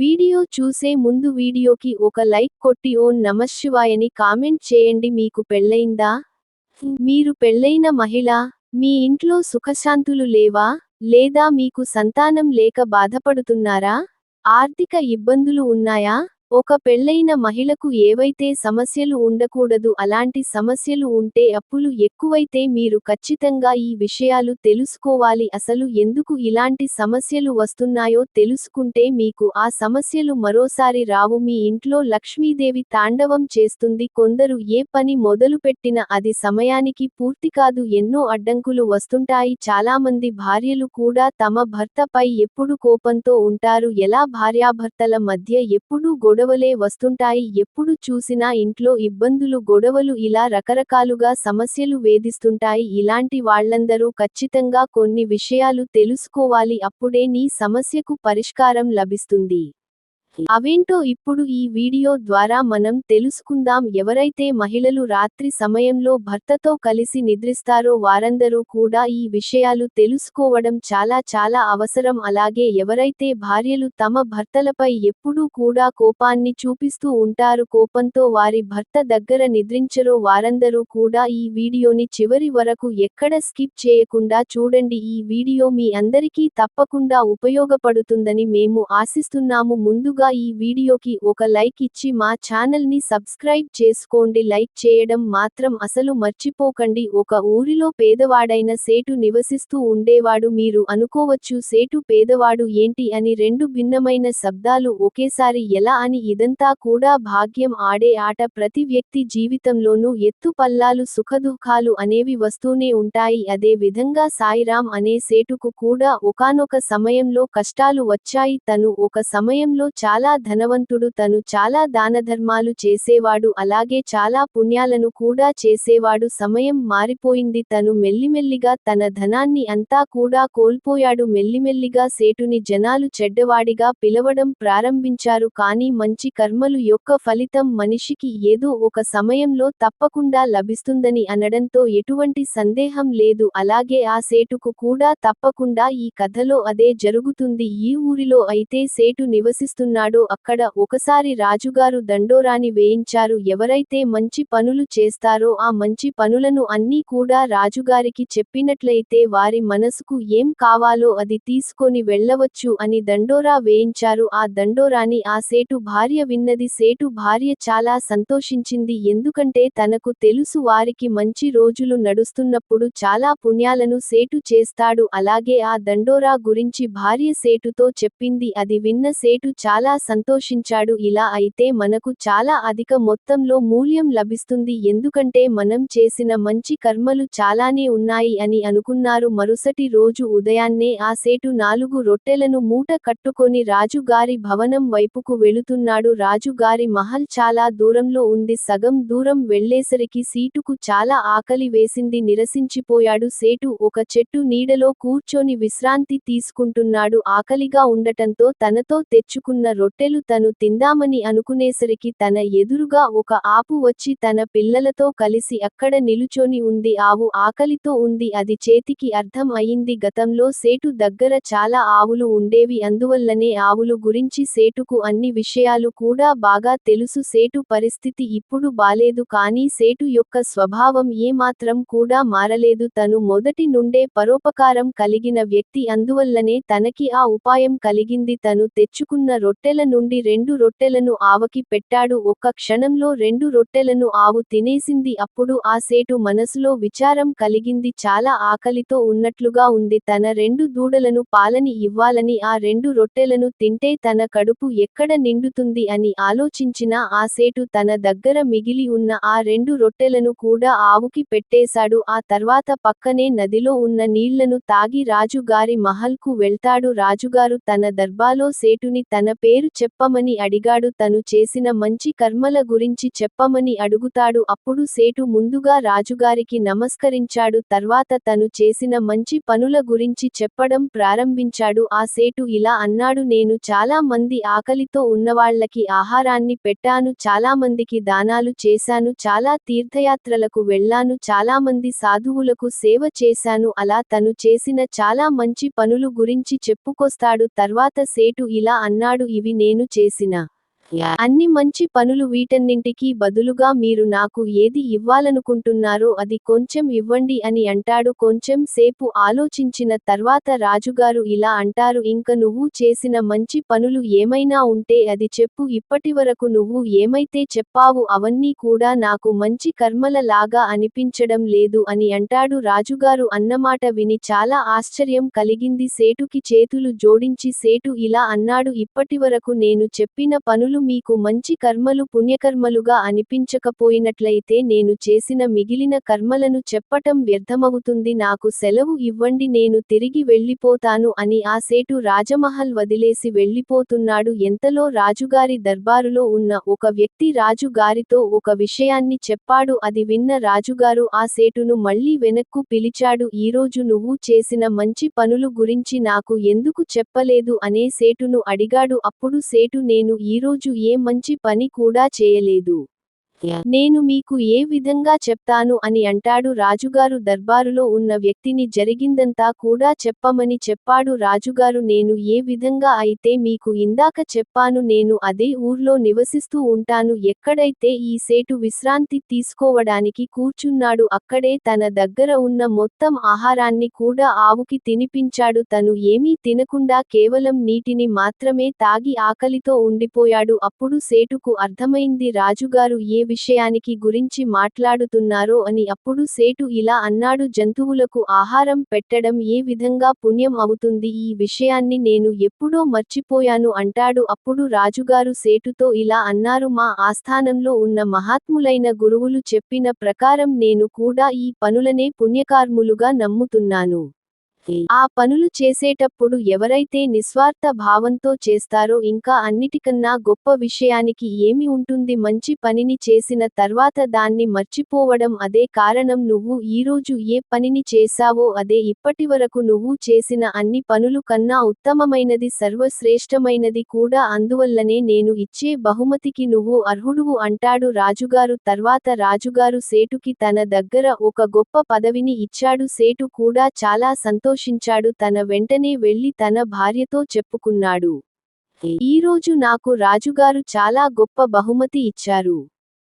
Video చూసే ముందు వీడియోకి ఒక లైక్ కొట్టి ఓ నమశివాయని కామెంట్ చేయండి. మీకు పెళ్ళైందా మీరు పెళ్ళైన మహిళ మీ ఇంట్లో సుఖశాంతులు లేవా? లేదా మీకు సంతానం లేక బాధపడుతున్నారా? ఆర్థిక ఇబ్బందులు ఉన్నాయా? ఒక పెళ్ళైన మహిళకు ఏవైతే సమస్యలు ఉండకూడదు అలాంటి సమస్యలు ఉంటే అప్పులు ఎక్కువైతే మీరు ఖచ్చితంగా ఈ విషయాలు తెలుసుకోవాలి. అసలు ఎందుకు ఇలాంటి సమస్యలు వస్తున్నాయో తెలుసుకుంటే మీకు ఆ సమస్యలు మరోసారి రావు. మీ ఇంట్లో లక్ష్మీదేవి తాండవం చేస్తుంది. కొందరు ఏ పని మొదలుపెట్టినా అది సమయానికి పూర్తి కాదు. ఎన్నో అడ్డంకులు వస్తుంటాయి. చాలామంది భార్యలు కూడా తమ భర్తపై ఎప్పుడు కోపంతో ఉంటారు. ఎలా భార్యాభర్తల మధ్య ఎప్పుడూ గొడవలే వస్తుంటాయి. ఎప్పుడు చూసినా ఇంట్లో ఇబ్బందులు గొడవలు ఇలా రకరకాలుగా సమస్యలు వేధిస్తుంటాయి. ఇలాంటి వాళ్ళందరూ ఖచ్చితంగా కొన్ని విషయాలు తెలుసుకోవాలి. అప్పుడే నీ సమస్యకు పరిష్కారం లభిస్తుంది. అవేంటో ఇప్పుడు ఈ వీడియో ద్వారా మనం తెలుసుకుందాం ఎవరైతే మహిళలు రాత్రి సమయంలో భర్తతో కలిసి నిద్రిస్తారో వారందరూ కూడా ఈ విషయాలు తెలుసుకోవడం చాలా చాలా అవసరం. అలాగే ఎవరైతే భార్యలు తమ భర్తలపై ఎప్పుడూ కూడా కోపాన్ని చూపిస్తూ ఉంటారు కోపంతో వారి భర్త దగ్గర నిద్రించరో వారందరూ కూడా ఈ వీడియోని చివరి వరకు ఎక్కడ స్కిప్ చేయకుండా చూడండి. ఈ వీడియో మీ అందరికీ తప్పకుండా ఉపయోగపడుతుందని మేము ఆశిస్తున్నాము. ముందుగా ఈ వీడియోకి ఒక లైక్ ఇచ్చి మా ఛానల్ని సబ్స్క్రైబ్ చేసుకోండి. లైక్ చేయడం మాత్రం అసలు మర్చిపోకండి. ఒక ఊరిలో పేదవాడైన సేటు నివసిస్తూ ఉండేవాడు మీరు అనుకోవచ్చు. సేటు పేదవాడు ఏంటి అని రెండు భిన్నమైన శబ్దాలు ఒకేసారి ఎలా అని ఇదంతా కూడా భాగ్యం ఆడే ఆట. ప్రతి వ్యక్తి జీవితంలోనూ ఎత్తు పల్లాలు సుఖదుఖాలు అనేవి వస్తూనే ఉంటాయి. అదే విధంగా సాయిరామ్ అనే సేటుకు కూడా ఒకానొక సమయంలో కష్టాలు వచ్చాయి. తను ఒక సమయంలో చాలా చాలా ధనవంతుడు తను చాలా దానధర్మాలు చేసేవాడు అలాగే చాలా పుణ్యాలను కూడా చేసేవాడు. సమయం మారిపోయింది తను మెల్లిమెల్లిగా తన ధనాన్ని అంతా కూడా కోల్పోయాడు. మెల్లిమెల్లిగా సేటుని జనాలు చెడ్డవాడిగా పిలవడం ప్రారంభించారు కానీ మంచి కర్మలు యొక్క ఫలితం మనిషికి ఏదో ఒక సమయంలో తప్పకుండా లభిస్తుందని అనడంతో ఎటువంటి సందేహం లేదు. అలాగే ఆ సేటుకు కూడా తప్పకుండా ఈ కథలో అదే జరుగుతుంది. ఈ ఊరిలో అయితే సేటు నివసిస్తున్నాడో అక్కడ ఒకసారి రాజుగారు దండోరాని వేయించారు. ఎవరైతే మంచి పనులు చేస్తారో ఆ మంచి పనులను అన్నీ కూడా రాజుగారికి చెప్పినట్లయితే వారి మనసుకు ఏం కావాలో అది తీసుకొని వెళ్ళవచ్చు అని దండోరా వేయించారు. ఆ దండోరాని ఆ సేటు భార్య విన్నది. సేటు భార్య చాలా సంతోషించింది. ఎందుకంటే తనకు తెలుసు వారికి మంచి రోజులు నడుస్తున్నప్పుడు చాలా పుణ్యాలను సేటు చేస్తాడు. అలాగే ఆ దండోరా గురించి భార్య సేటుతో చెప్పింది. అది విన్న సేటు చాలా సంతోషించాడు. ఇలా అయితే మనకు చాలా అధిక మొత్తంలో మూల్యం లభిస్తుంది. ఎందుకంటే మనం చేసిన మంచి కర్మలు చాలానే ఉన్నాయి అని అనుకున్నారు. మరుసటి రోజు ఉదయాన్నే ఆ సేటు నాలుగు రొట్టెలను మూట కట్టుకొని రాజుగారి భవనం వైపుకు వెళుతున్నాడు. రాజుగారి మహల్ చాలా దూరంలో ఉంది. సగం దూరం వెళ్ళేసరికి సీటుకు చాలా ఆకలి వేసింది. నిరసించిపోయాడు. సేటు ఒక చెట్టు నీడలో కూర్చొని విశ్రాంతి తీసుకుంటున్నాడు. ఆకలిగా ఉండటంతో తనతో తెచ్చుకున్న రొట్టెలు తను తిందామని అనుకునేసరికి తన ఎదురుగా ఒక ఆపు వచ్చి తన పిల్లలతో కలిసి అక్కడ నిలుచొని ఉంది. ఆవు ఆకలితో ఉంది. అది చేతికి అర్థం అయింది. గతంలో సేటు దగ్గర చాలా ఆవులు ఉండేవి. అందువల్లనే ఆవులు గురించి సేటుకు అన్ని విషయాలు కూడా బాగా తెలుసు. సేటు పరిస్థితి ఇప్పుడు బాలేదు కానీ సేటు యొక్క స్వభావం ఏమాత్రం కూడా మారలేదు. తను మొదటి నుండే పరోపకారం కలిగిన వ్యక్తి. అందువల్లనే తనకి ఆ ఉపాయం కలిగింది. తను తెచ్చుకున్న రొట్టె రొట్టెల నుండి రెండు రొట్టెలను ఆవకి పెట్టాడు. ఒక్క క్షణంలో రెండు రొట్టెలను ఆవు తినేసింది. అప్పుడు ఆ సేటు మనసులో విచారం కలిగింది. చాలా ఆకలితో ఉన్నట్లుగా ఉంది. తన రెండు దూడలను పాలని ఇవ్వాలని ఆ రెండు రొట్టెలను తింటే తన కడుపు ఎక్కడ నిండుతుంది అని ఆలోచించిన ఆ సేటు తన దగ్గర మిగిలి ఉన్న ఆ రెండు రొట్టెలను కూడా ఆవుకి పెట్టేశాడు. ఆ తర్వాత పక్కనే నదిలో ఉన్న నీళ్ళను తాగి రాజుగారి మహల్కు వెళ్తాడు. రాజుగారు తన దర్బాలో సేటుని తన పేరు చెప్పమని అడిగాడు. తను చేసిన మంచి కర్మల గురించి చెప్పమని అడుగుతాడు. అప్పుడు సేటు ముందుగా రాజుగారికి నమస్కరించాడు. తర్వాత తను చేసిన మంచి పనుల గురించి చెప్పడం ప్రారంభించాడు. ఆ సేటు ఇలా అన్నాడు. నేను చాలా మంది ఆకలితో ఉన్నవాళ్ళకి ఆహారాన్ని పెట్టాను. చాలా మందికి దానాలు చేశాను. చాలా తీర్థయాత్రలకు వెళ్ళాను. చాలా మంది సాధువులకు సేవ చేశాను. అలా తను చేసిన చాలా మంచి పనులు గురించి చెప్పుకొస్తాడు. తర్వాత సేటు ఇలా అన్నాడు. ఇవి నేను చేసిన. అన్ని మంచి పనులు వీటన్నింటికీ బదులుగా మీరు నాకు ఏది ఇవ్వాలనుకుంటున్నారో అది కొంచెం ఇవ్వండి అని అంటాడు. కొంచెం సేపు ఆలోచించిన తర్వాత రాజుగారు ఇలా అంటారు. ఇంక నువ్వు చేసిన మంచి పనులు ఏమైనా ఉంటే అది చెప్పు. ఇప్పటివరకు నువ్వు ఏమైతే చెప్పావు అవన్నీ కూడా నాకు మంచి కర్మల లాగా అనిపించడం లేదు అని అంటాడు. రాజుగారు అన్నమాట విని చాలా ఆశ్చర్యం కలిగింది. సేటుకి చేతులు జోడించి సేటు ఇలా అన్నాడు. ఇప్పటివరకు నేను చెప్పిన పనులు మీకు మంచి కర్మలు పుణ్యకర్మలుగా అనిపించకపోయినట్లయితే నేను చేసిన మిగిలిన కర్మలను చెప్పటం వ్యర్థమవుతుంది. నాకు సెలవు ఇవ్వండి నేను తిరిగి వెళ్ళిపోతాను అని ఆ సేటు రాజమహల్ వదిలేసి వెళ్ళిపోతున్నాడు. ఎంతలో రాజుగారి దర్బారులో ఉన్న ఒక వ్యక్తి రాజు గారితో ఒక విషయాన్ని చెప్పాడు. అది విన్న రాజుగారు ఆ సేటును మళ్ళీ వెనక్కు పిలిచాడు. ఈరోజు నువ్వు చేసిన మంచి పనులు గురించి నాకు ఎందుకు చెప్పలేదు? అనే సేటును అడిగాడు. అప్పుడు సేటు నేను ఈరోజు ఏ మంచి పని కూడా చేయలేదు. నేను మీకు ఏ విధంగా చెప్తాను అని అంటాడు రాజుగారు. దర్బారులో ఉన్న వ్యక్తిని జరిగిందంతా కూడా చెప్పమని చెప్పాడు రాజుగారు. నేను ఏ విధంగా అయితే మీకు ఇందాక చెప్పాను నేను అదే ఊర్లో నివసిస్తూ ఉంటాను. ఎక్కడైతే ఈ సేటు విశ్రాంతి తీసుకోవడానికి కూర్చున్నాడు అక్కడే తన దగ్గర ఉన్న మొత్తం ఆహారాన్ని కూడా ఆవుకి తినిపించాడు. తను ఏమీ తినకుండా కేవలం నీటిని మాత్రమే తాగి ఆకలితో ఉండిపోయాడు. అప్పుడు సేటుకు అర్థమైంది రాజుగారు ఏ విషయానికి గురించి మాట్లాడుతున్నారో అని అప్పుడు సేటు ఇలా అన్నాడు జంతువులకు ఆహారం పెట్టడం ఏ విధంగా పుణ్యం అవుతుంది? ఈ విషయాన్ని నేను ఎప్పుడో మర్చిపోయాను అంటాడు. అప్పుడు రాజుగారు సేటుతో ఇలా అన్నారు మా ఆస్థానంలో ఉన్న మహాత్ములైన గురువులు చెప్పిన ప్రకారం నేను కూడా ఈ పనులనే పుణ్యకార్ములుగా నమ్ముతున్నాను. ఆ పనులు చేసేటప్పుడు ఎవరైతే నిస్వార్థ భావంతో చేస్తారో ఇంకా అన్నిటికన్నా గొప్ప విషయానికి ఏమి ఉంటుంది? మంచి పనిని చేసిన తర్వాత దాన్ని మర్చిపోవడం అదే కారణం. నువ్వు ఈరోజు ఏ పనిని చేశావో అదే ఇప్పటివరకు నువ్వు చేసిన అన్ని పనులు కన్నా ఉత్తమమైనది సర్వశ్రేష్టమైనది కూడా. అందువల్లనే నేను ఇచ్చే బహుమతికి నువ్వు అర్హుడువు అంటాడు రాజుగారు. తర్వాత రాజుగారు సేటుకి తన దగ్గర ఒక గొప్ప పదవిని ఇచ్చాడు. సేటు కూడా చాలా సంతోషించాడు. తన వెంటనే వెళ్ళి తన భార్యతో చెప్పుకున్నాడు. ఈరోజు నాకు రాజుగారు చాలా గొప్ప బహుమతి ఇచ్చారు.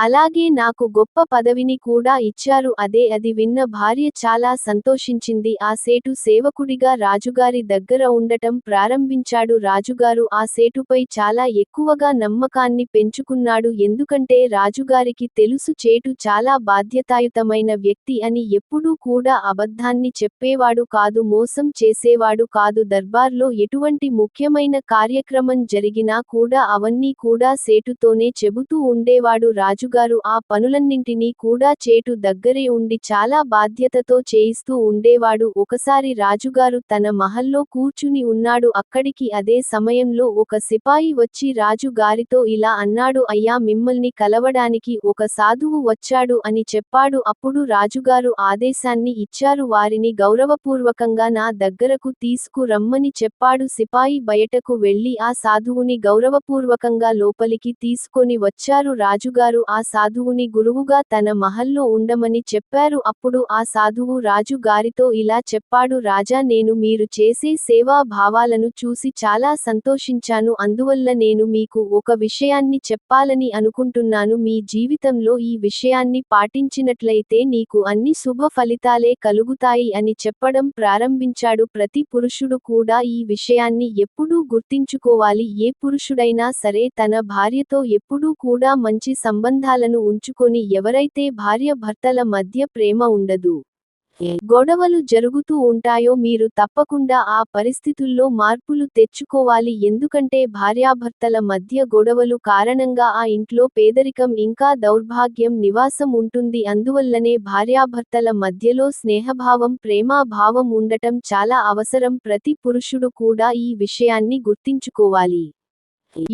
అలాగే నాకు గొప్ప పదవిని కూడా ఇచ్చారు. అదే అది విన్న భార్య చాలా సంతోషించింది. ఆ సేటు సేవకుడిగా రాజుగారి దగ్గర ఉండటం ప్రారంభించాడు. రాజుగారు ఆ సేటుపై చాలా ఎక్కువగా నమ్మకాన్ని పెంచుకున్నాడు. ఎందుకంటే రాజుగారికి తెలుసు చేటు చాలా బాధ్యతాయుతమైన వ్యక్తి అని ఎప్పుడూ కూడా అబద్ధాన్ని చెప్పేవాడు కాదు మోసం చేసేవాడు కాదు. దర్బార్లో ఎటువంటి ముఖ్యమైన కార్యక్రమం జరిగినా కూడా అవన్నీ కూడా సేటుతోనే చెబుతూ ఉండేవాడు. రాజు రాజుగారు ఆ పనులన్నింటినీ కూడా చేటు దగ్గరే ఉండి చాలా బాధ్యతతో చేయిస్తూ ఉండేవాడు. ఒకసారి రాజుగారు తన మహల్లో కూర్చుని ఉన్నాడు. అక్కడికి అదే సమయంలో ఒక సిపాయి వచ్చి రాజు గారితో ఇలా అన్నాడు అయ్యా మిమ్మల్ని కలవడానికి ఒక సాధువు వచ్చాడు అని చెప్పాడు. అప్పుడు రాజుగారు ఆదేశాన్ని ఇచ్చారు. వారిని గౌరవపూర్వకంగా నా దగ్గరకు తీసుకురమ్మని చెప్పాడు. సిపాయి బయటకు వెళ్ళి ఆ సాధువుని గౌరవపూర్వకంగా లోపలికి తీసుకొని వచ్చారు. రాజుగారు ఆ సాధువుని గురువుగా తన మహల్లో ఉండమని చెప్పారు. అప్పుడు ఆ సాధువు రాజు గారితో ఇలా చెప్పాడు రాజా నేను మీరు చేసే సేవా భావాలను చూసి చాలా సంతోషించాను. అందువల్ల నేను మీకు ఒక విషయాన్ని చెప్పాలని అనుకుంటున్నాను. మీ జీవితంలో ఈ విషయాన్ని పాటించినట్లయితే నీకు అన్ని శుభ ఫలితాలే కలుగుతాయి అని చెప్పడం ప్రారంభించాడు. ప్రతి పురుషుడు కూడా ఈ విషయాన్ని ఎప్పుడూ గుర్తించుకోవాలి. ఏ పురుషుడైనా సరే తన భార్యతో ఎప్పుడూ కూడా మంచి సంబంధం సంబంధాలను ఉంచుకొని ఎవరైతే భార్య భర్తల మధ్య ప్రేమ ఉండదు గొడవలు జరుగుతూ ఉంటాయో మీరు తప్పకుండా ఆ పరిస్థితుల్లో మార్పులు తెచ్చుకోవాలి. ఎందుకంటే భార్యాభర్తల మధ్య గొడవలు కారణంగా ఆ ఇంట్లో పేదరికం ఇంకా దౌర్భాగ్యం నివాసం ఉంటుంది. అందువల్లనే భార్యాభర్తల మధ్యలో స్నేహభావం ప్రేమాభావం ఉండటం చాలా అవసరం. ప్రతి పురుషుడు కూడా ఈ విషయాన్ని గుర్తించుకోవాలి.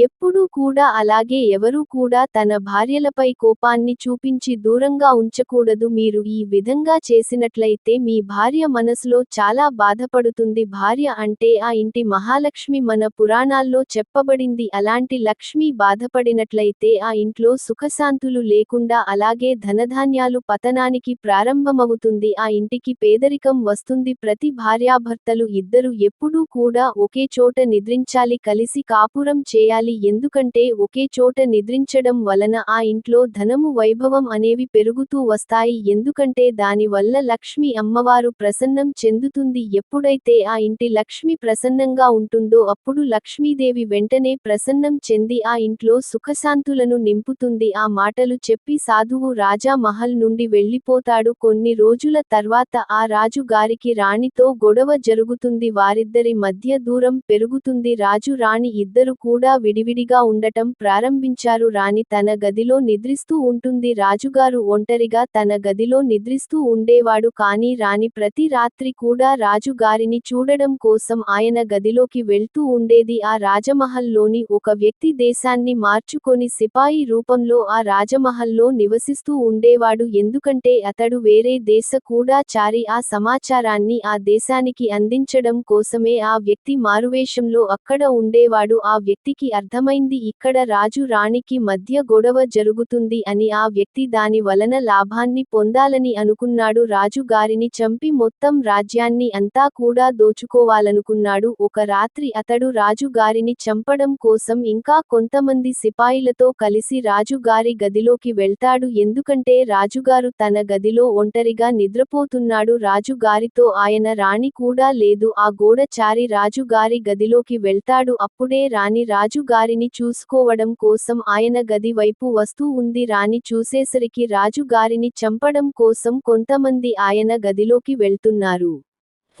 ఎప్పుడూ కూడా అలాగే ఎవరూ కూడా తన భార్యలపై కోపాన్ని చూపించి దూరంగా ఉంచకూడదు. మీరు ఈ విధంగా చేసినట్లయితే మీ భార్య మనసులో చాలా బాధపడుతుంది. భార్య అంటే ఆ ఇంటి మహాలక్ష్మి మన పురాణాల్లో చెప్పబడింది. అలాంటి లక్ష్మి బాధపడినట్లయితే ఆ ఇంట్లో సుఖశాంతులు లేకుండా అలాగే ధనధాన్యాలు పతనానికి ప్రారంభమవుతుంది. ఆ ఇంటికి పేదరికం వస్తుంది. ప్రతి భార్యాభర్తలు ఇద్దరు ఎప్పుడూ కూడా ఒకే చోట నిద్రించాలి. కలిసి కాపురం చే చేయాలి ఎందుకంటే ఒకే చోట నిద్రించడం వలన ఆ ఇంట్లో ధనము వైభవం అనేవి పెరుగుతూ వస్తాయి ఎందుకంటే దానివల్ల లక్ష్మి అమ్మవారు ప్రసన్నం చెందుతుంది. ఎప్పుడైతే ఆ ఇంటి లక్ష్మి ప్రసన్నంగా ఉంటుందో అప్పుడు లక్ష్మీదేవి వెంటనే ప్రసన్నం చెంది ఆ ఇంట్లో సుఖశాంతులను నింపుతుంది. ఆ మాటలు చెప్పి సాధువు రాజా మహల్ నుండి వెళ్ళిపోతాడు కొన్ని రోజుల తర్వాత ఆ రాజు గారికి రాణితో గొడవ జరుగుతుంది. వారిద్దరి మధ్య దూరం పెరుగుతుంది. రాజు రాణి ఇద్దరు కూడా విడివిడిగా ఉండటం ప్రారంభించారు. రాణి తన గదిలో నిద్రిస్తూ ఉంటుంది. రాజుగారు ఒంటరిగా తన గదిలో నిద్రిస్తూ ఉండేవాడు కానీ రాణి ప్రతి రాత్రి కూడా రాజు గారిని చూడడం కోసం ఆయన గదిలోకి వెళ్తూ ఉండేది. ఆ రాజమహల్లోని ఒక వ్యక్తి దేశాన్ని మార్చుకొని సిపాయి రూపంలో ఆ రాజమహల్లో నివసిస్తూ ఉండేవాడు. ఎందుకంటే అతడు వేరే దేశ కూడా చారి ఆ సమాచారాన్ని ఆ దేశానికి అందించడం కోసమే ఆ వ్యక్తి మారువేషంలో అక్కడ ఉండేవాడు. ఆ వ్యక్తికి అర్థమైంది ఇక్కడ రాజు రాణికి మధ్య గొడవ జరుగుతుంది అని ఆ వ్యక్తి దాని వలన లాభాన్ని పొందాలని అనుకున్నాడు. రాజు గారిని చంపి మొత్తం రాజ్యాన్ని అంతా కూడా దోచుకోవాలనుకున్నాడు. ఒక రాత్రి అతడు రాజు గారిని చంపడం కోసం ఇంకా కొంతమంది సిపాయిలతో కలిసి రాజు గారి గదిలోకి వెళ్తాడు. ఎందుకంటే రాజుగారు తన గదిలో ఒంటరిగా నిద్రపోతున్నాడు. రాజు గారితో ఆయన రాణి కూడా లేదు. ఆ గోడచారి రాజు గారి గదిలోకి వెళ్తాడు. అప్పుడే రాణి రాజు గారిని చూసుకోవడం కోసం ఆయన గది వైపు వస్తూ ఉంది. రాణి చూసేసరికి రాజుగారిని చంపడం కోసం కొంతమంది ఆయన గదిలోకి వెళ్తున్నారు.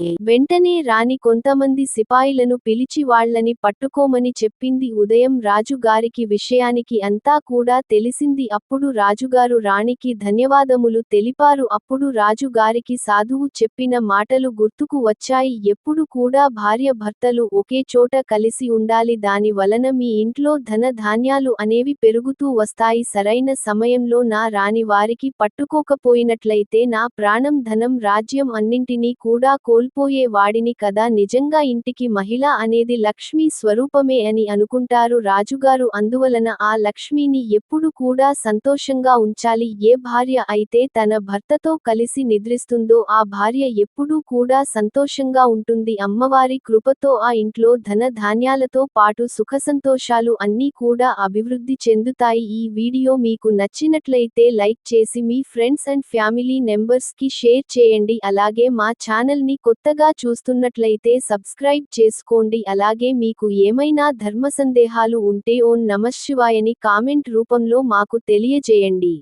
వెంటనే రాణి కొంతమంది సిపాయిలను పిలిచి వాళ్ళని పట్టుకోమని చెప్పింది ఉదయం రాజుగారికి విషయానికి అంతా కూడా తెలిసింది. అప్పుడు రాజుగారు రాణికి ధన్యవాదములు తెలిపారు. అప్పుడు రాజుగారికి సాధువు చెప్పిన మాటలు గుర్తుకు వచ్చాయి. ఎప్పుడు కూడా భార్య భర్తలు ఒకే చోట కలిసి ఉండాలి. దాని వలన మీ ఇంట్లో ధన ధాన్యాలు అనేవి పెరుగుతూ వస్తాయి. సరైన సమయంలో నా రాణి వారికి పట్టుకోకపోయినట్లయితే నా ప్రాణం ధనం రాజ్యం అన్నింటినీ కూడా కోల్పోయే వాడిని కదా నిజంగా ఇంటికి మహిళ అనేది లక్ష్మీ స్వరూపమే అని అనుకుంటారు రాజుగారు. అందువలన ఆ లక్ష్మిని ఎప్పుడు కూడా సంతోషంగా ఉంచాలి. ఏ భార్య అయితే తన భర్తతో కలిసి నిద్రిస్తుందో ఆ భార్య ఎప్పుడూ కూడా సంతోషంగా ఉంటుంది. అమ్మవారి కృపతో ఆ ఇంట్లో ధన ధాన్యాలతో పాటు సుఖసంతోషాలు అన్నీ కూడా అభివృద్ధి చెందుతాయి. ఈ వీడియో మీకు నచ్చినట్లయితే లైక్ చేసి మీ ఫ్రెండ్స్ అండ్ ఫ్యామిలీ నెంబర్స్కి షేర్ చేయండి. అలాగే మా ఛానల్ని కొత్తగా చూస్తున్నట్లయితే సబ్స్క్రైబ్ చేసుకోండి. అలాగే మీకు ఏమైనా ధర్మ సందేహాలు ఉంటే ఓం నమశివాయని కామెంట్ రూపంలో మాకు తెలియజేయండి.